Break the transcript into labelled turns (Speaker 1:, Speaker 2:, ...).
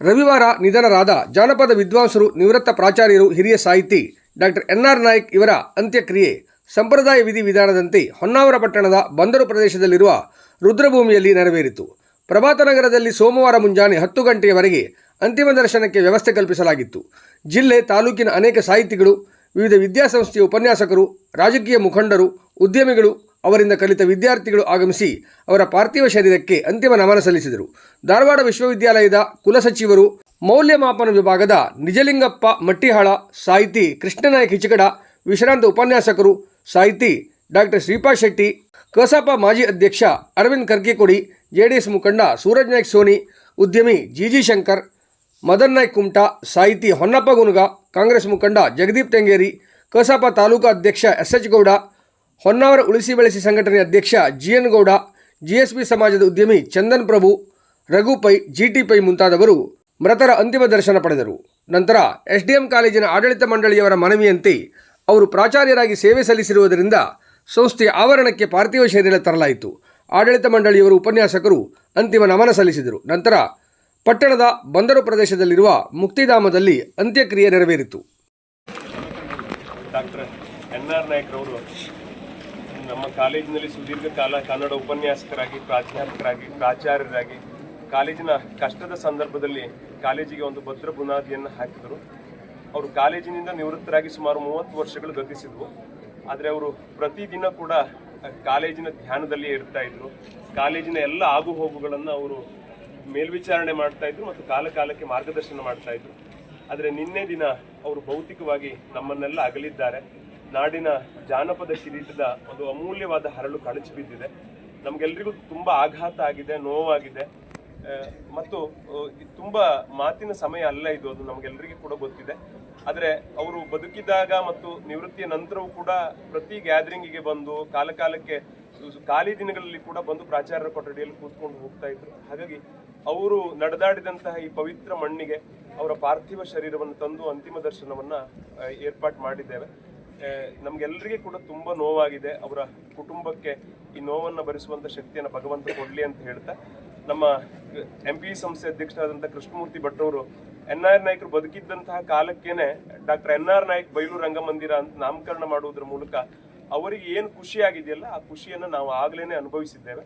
Speaker 1: ರವಿವಾರ ನಿಧನರಾದ ಜಾನಪದ ವಿದ್ವಾಂಸರು, ನಿವೃತ್ತ ಪ್ರಾಚಾರ್ಯರು, ಹಿರಿಯ ಸಾಹಿತಿ ಡಾಕ್ಟರ್ ಎನ್ ಆರ್ ನಾಯ್ಕ್ ಇವರ ಅಂತ್ಯಕ್ರಿಯೆ ಸಂಪ್ರದಾಯ ವಿಧಿ ವಿಧಾನದಂತೆ ಹೊನ್ನಾವರ ಪಟ್ಟಣದ ಬಂದರು ಪ್ರದೇಶದಲ್ಲಿರುವ ರುದ್ರಭೂಮಿಯಲ್ಲಿ ನೆರವೇರಿತು. ಪ್ರಭಾತ ನಗರದಲ್ಲಿ ಸೋಮವಾರ ಮುಂಜಾನೆ ಹತ್ತು ಗಂಟೆಯವರೆಗೆ ಅಂತಿಮ ದರ್ಶನಕ್ಕೆ ವ್ಯವಸ್ಥೆ ಕಲ್ಪಿಸಲಾಗಿತ್ತು. ಜಿಲ್ಲೆ ತಾಲೂಕಿನ ಅನೇಕ ಸಾಹಿತಿಗಳು, ವಿವಿಧ ವಿದ್ಯಾಸಂಸ್ಥೆಯ ಉಪನ್ಯಾಸಕರು, ರಾಜಕೀಯ ಮುಖಂಡರು, ಉದ್ಯಮಿಗಳು ಅವರಿಂದ ಕಲಿತ ವಿದ್ಯಾರ್ಥಿಗಳು ಆಗಮಿಸಿ ಅವರ ಪಾರ್ಥಿವ ಶರೀರಕ್ಕೆ ಅಂತಿಮ ನಮನ ಸಲ್ಲಿಸಿದರು. ಧಾರವಾಡ ವಿಶ್ವವಿದ್ಯಾಲಯದ ಕುಲಸಚಿವರು ಮೌಲ್ಯಮಾಪನ ವಿಭಾಗದ ನಿಜಲಿಂಗಪ್ಪ ಮಟ್ಟಿಹಾಳ, ಸಾಹಿತಿ ಕೃಷ್ಣನಾಯಕ್ ಹಿಚಕಡ, ವಿಶ್ರಾಂತ ಉಪನ್ಯಾಸಕರು, ಸಾಹಿತಿ ಡಾಕ್ಟರ್ ಶ್ರೀಪಾ ಶೆಟ್ಟಿ, ಕಸಾಪ ಮಾಜಿ ಅಧ್ಯಕ್ಷ ಅರವಿಂದ್ ಕರ್ಕಿಕೊಡಿ, ಜೆಡಿಎಸ್ ಮುಖಂಡ ಸೂರಜ್ ನಾಯ್ಕ್ ಸೋನಿ, ಉದ್ಯಮಿ ಜಿಜಿ ಶಂಕರ್, ಮದನ್ ನಾಯ್ಕ್ ಕುಮಟಾ, ಸಾಹಿತಿ ಹೊನ್ನಪ್ಪ ಗುನುಗ, ಕಾಂಗ್ರೆಸ್ ಮುಖಂಡ ಜಗದೀಪ್ ತೆಂಗೇರಿ, ಕಸಾಪ ತಾಲೂಕಾ ಅಧ್ಯಕ್ಷ ಎಸ್ ಎಚ್ ಗೌಡ ಹೊನ್ನಾವರ ಉಳಿಸಿ ಬೆಳೆಸಿ ಸಂಘಟನೆ ಅಧ್ಯಕ್ಷ ಜಿ ಎನ್ ಗೌಡ, ಜಿಎಸ್ಬಿ ಸಮಾಜದ ಉದ್ಯಮಿ ಚಂದನ್ ಪ್ರಭು, ರಘು ಪೈ, ಜಿಟಿ ಪೈ ಮುಂತಾದವರು ಮೃತರ ಅಂತಿಮ ದರ್ಶನ ಪಡೆದರು. ನಂತರ ಎಸ್ಡಿಎಂ ಕಾಲೇಜಿನ ಆಡಳಿತ ಮಂಡಳಿಯವರ ಮನವಿಯಂತೆ ಅವರು ಪ್ರಾಚಾರ್ಯರಾಗಿ ಸೇವೆ ಸಲ್ಲಿಸಿರುವುದರಿಂದ ಸಂಸ್ಥೆಯ ಆವರಣಕ್ಕೆ ಪಾರ್ಥಿವ ಶರೀರ ತರಲಾಯಿತು. ಆಡಳಿತ ಮಂಡಳಿಯವರು ಉಪನ್ಯಾಸಕರು ಅಂತಿಮ ನಮನ ಸಲ್ಲಿಸಿದರು. ನಂತರ ಪಟ್ಟಣದ ಬಂದರು ಪ್ರದೇಶದಲ್ಲಿರುವ ಮುಕ್ತಿಧಾಮದಲ್ಲಿ ಅಂತ್ಯಕ್ರಿಯೆ ನೆರವೇರಿತು.
Speaker 2: ಡಾಕ್ಟರ್, ಎನ್ ಆರ್ ನಾಯ್ಕರವರು ನಮ್ಮ ಕಾಲೇಜಿನಲ್ಲಿ ಸುದೀರ್ಘ ಕಾಲ ಕನ್ನಡ ಉಪನ್ಯಾಸಕರಾಗಿ, ಪ್ರಾಧ್ಯಾಪಕರಾಗಿ, ಪ್ರಾಚಾರ್ಯರಾಗಿ ಕಾಲೇಜಿನ ಕಷ್ಟದ ಸಂದರ್ಭದಲ್ಲಿ ಕಾಲೇಜಿಗೆ ಒಂದು ಭದ್ರ ಬುನಾದಿಯನ್ನು ಹಾಕಿದರು. ಅವರು ಕಾಲೇಜಿನಿಂದ ನಿವೃತ್ತರಾಗಿ ಸುಮಾರು ಮೂವತ್ತು ವರ್ಷಗಳು ಗತಿಸಿದ್ವು. ಆದರೆ ಅವರು ಪ್ರತಿದಿನ ಕೂಡ ಕಾಲೇಜಿನ ಧ್ಯಾನದಲ್ಲಿ ಇರ್ತಾ ಇದ್ರು. ಕಾಲೇಜಿನ ಎಲ್ಲ ಆಗು ಹೋಗುಗಳನ್ನು ಅವರು ಮೇಲ್ವಿಚಾರಣೆ ಮಾಡ್ತಾ ಇದ್ರು ಮತ್ತು ಕಾಲ ಕಾಲಕ್ಕೆ ಮಾರ್ಗದರ್ಶನ ಮಾಡ್ತಾ ಇದ್ರು. ಆದರೆ ನಿನ್ನೆ ದಿನ ಅವರು ಭೌತಿಕವಾಗಿ ನಮ್ಮನ್ನೆಲ್ಲ ಅಗಲಿದ್ದಾರೆ. ನಾಡಿನ ಜಾನಪದ ಕಿರೀಟದ ಒಂದು ಅಮೂಲ್ಯವಾದ ಹರಳು ಕಳಚಿ ಬಿದ್ದಿದೆ. ನಮಗೆಲ್ಲರಿಗೂ ತುಂಬ ಆಘಾತ ಆಗಿದೆ, ನೋವಾಗಿದೆ. ಮತ್ತು ತುಂಬ ಮಾತಿನ ಸಮಯ ಅಲ್ಲ ಇದು, ಅದು ನಮಗೆಲ್ಲರಿಗೂ ಕೂಡ ಗೊತ್ತಿದೆ. ಆದರೆ ಅವರು ಬದುಕಿದಾಗ ಮತ್ತು ನಿವೃತ್ತಿಯ ನಂತರವೂ ಕೂಡ ಪ್ರತಿ ಗ್ಯಾದರಿಂಗಿಗೆ ಬಂದು, ಕಾಲಕಾಲಕ್ಕೆ, ಖಾಲಿ ದಿನಗಳಲ್ಲಿ ಕೂಡ ಬಂದು ಪ್ರಾಚಾರ್ಯರ ಕೊಠಡಿಯಲ್ಲಿ ಕೂತ್ಕೊಂಡು ಹೋಗ್ತಾ ಇದ್ರು. ಹಾಗಾಗಿ ಅವರು ನಡೆದಾಡಿದಂತಹ ಈ ಪವಿತ್ರ ಮಣ್ಣಿಗೆ ಅವರ ಪಾರ್ಥಿವ ಶರೀರವನ್ನು ತಂದು ಅಂತಿಮ ದರ್ಶನವನ್ನು ಏರ್ಪಾಟ್ ಮಾಡಿದ್ದೇವೆ. ನಮ್ಗೆಲ್ಲರಿಗೂ ಕೂಡ ತುಂಬಾ ನೋವಾಗಿದೆ. ಅವರ ಕುಟುಂಬಕ್ಕೆ ಈ ನೋವನ್ನ ಭರಿಸುವಂತ ಶಕ್ತಿಯನ್ನು ಭಗವಂತ ಕೊಡ್ಲಿ ಅಂತ ಹೇಳ್ತಾ, ನಮ್ಮ ಎಂ ಪಿ ಸಂಸ್ಥೆ ಅಧ್ಯಕ್ಷರಾದಂತಹ ಕೃಷ್ಣಮೂರ್ತಿ ಭಟ್ ಅವರು ಎನ್ ಆರ್ ನಾಯ್ಕರು ಬದುಕಿದ್ದಂತಹ ಕಾಲಕ್ಕೇನೆ ಡಾಕ್ಟರ್ ಎನ್ ಆರ್ ನಾಯ್ಕ್ ಬಯಲು ರಂಗಮಂದಿರ ಅಂತ ನಾಮಕರಣ ಮಾಡುವುದರ ಮೂಲಕ ಅವರಿಗೆ ಏನು ಖುಷಿ ಆಗಿದೆಯಲ್ಲ ಆ ಖುಷಿಯನ್ನು ನಾವು ಆಗ್ಲೇನೆ ಅನುಭವಿಸಿದ್ದೇವೆ.